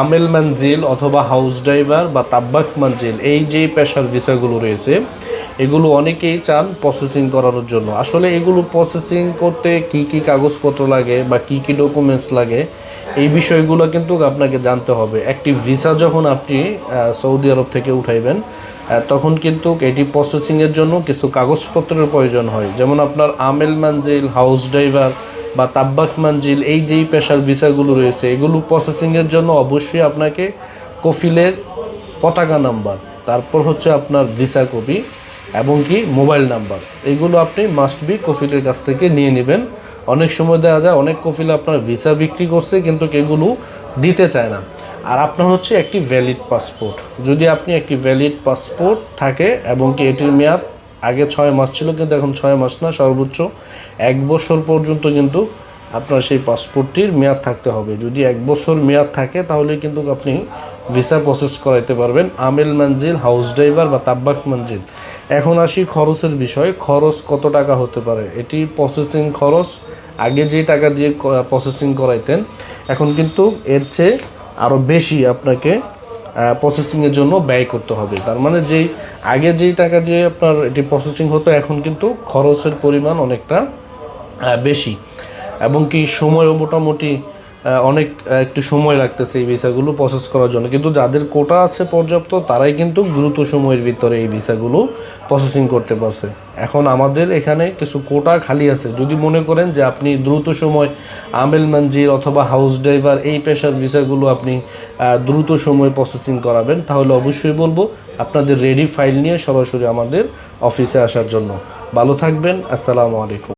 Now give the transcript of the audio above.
আমেল মানজিল অথবা house driver বা তাব্বাক মানজিল এই যে পেশার ভিসাগুলো রয়েছে, এগুলো অনেকেই চান প্রসেসিং করানোর জন্য। আসলে এগুলো প্রসেসিং করতে কি কি কাগজপত্র লাগে বা কি কি ডকুমেন্টস লাগে, এই বিষয়গুলো কিন্তু আপনাকে জানতে হবে। একটি ভিসা যখন আপনি সৌদি আরব থেকে উঠাইবেন তখন কিন্তু এটি প্রসেসিংয়ের জন্য কিছু কাগজপত্রের প্রয়োজন হয়। যেমন আপনার আমেল মানজিল হাউস ড্রাইভার বা তাব্বাক মানজিল, এই যেই পেশার ভিসাগুলো রয়েছে, এগুলো প্রসেসিংয়ের জন্য অবশ্যই আপনাকে কফিলের পতাকা নাম্বার, তারপর হচ্ছে আপনার ভিসা কপি এবং কি মোবাইল নাম্বার, এগুলো আপনি মাস্ট বি কফিলের কাছ থেকে নিয়ে নেবেন। অনেক সময় দেখা যায় অনেক কফিল আপনার ভিসা বিক্রি করছে কিন্তু এগুলো দিতে চায় না। আর আপনার হচ্ছে একটি ভ্যালিড পাসপোর্ট যদি আপনি একটি ভ্যালিড পাসপোর্ট থাকে এবং কি এটির মেয়াদ আগে ছয় মাস ছিল, কিন্তু এখন ছয় মাস না, সর্বোচ্চ এক বছর পর্যন্ত কিন্তু আপনার সেই পাসপোর্টটির মেয়াদ থাকতে হবে। যদি এক বছর মেয়াদ থাকে, তাহলে কিন্তু আপনি ভিসা প্রসেস করাইতে পারবেন। আমেল মঞ্জিল হাউস ড্রাইভার বা তাব্বাক মঞ্জিল। এখন আসি খরচের বিষয়। খরচ কত টাকা হতে পারে? এটি প্রসেসিং খরচ। আগে যে টাকা দিয়ে প্রসেসিং করাইতেন, এখন কিন্তু এর চেয়ে আরও বেশি আপনাকে প্রসেসিংয়ের জন্য ব্যয় করতে হবে। তার মানে যেই আগে যেই টাকা দিয়ে আপনার এটি প্রসেসিং হতো, এখন কিন্তু খরচের পরিমাণ অনেকটা বেশি। এবং কি সময়ও মোটামুটি অনেক একটু সময় লাগতেছে এই ভিসাগুলো প্রসেস করার জন্য। কিন্তু যাদের কোটা আছে পর্যাপ্ত, তারাই কিন্তু দ্রুত সময়ের ভিতরে এই ভিসাগুলো প্রসেসিং করতে পারছে। এখন আমাদের এখানে কিছু কোটা খালি আছে। যদি মনে করেন যে আপনি দ্রুত সময় আমেল মঞ্জির অথবা হাউস ড্রাইভার এই পেশার ভিসাগুলো আপনি দ্রুত সময় প্রসেসিং করাবেন, তাহলে অবশ্যই বলব আপনাদের রেডি ফাইল নিয়ে সরাসরি আমাদের অফিসে আসার জন্য। ভালো থাকবেন, আসসালামু আলাইকুম।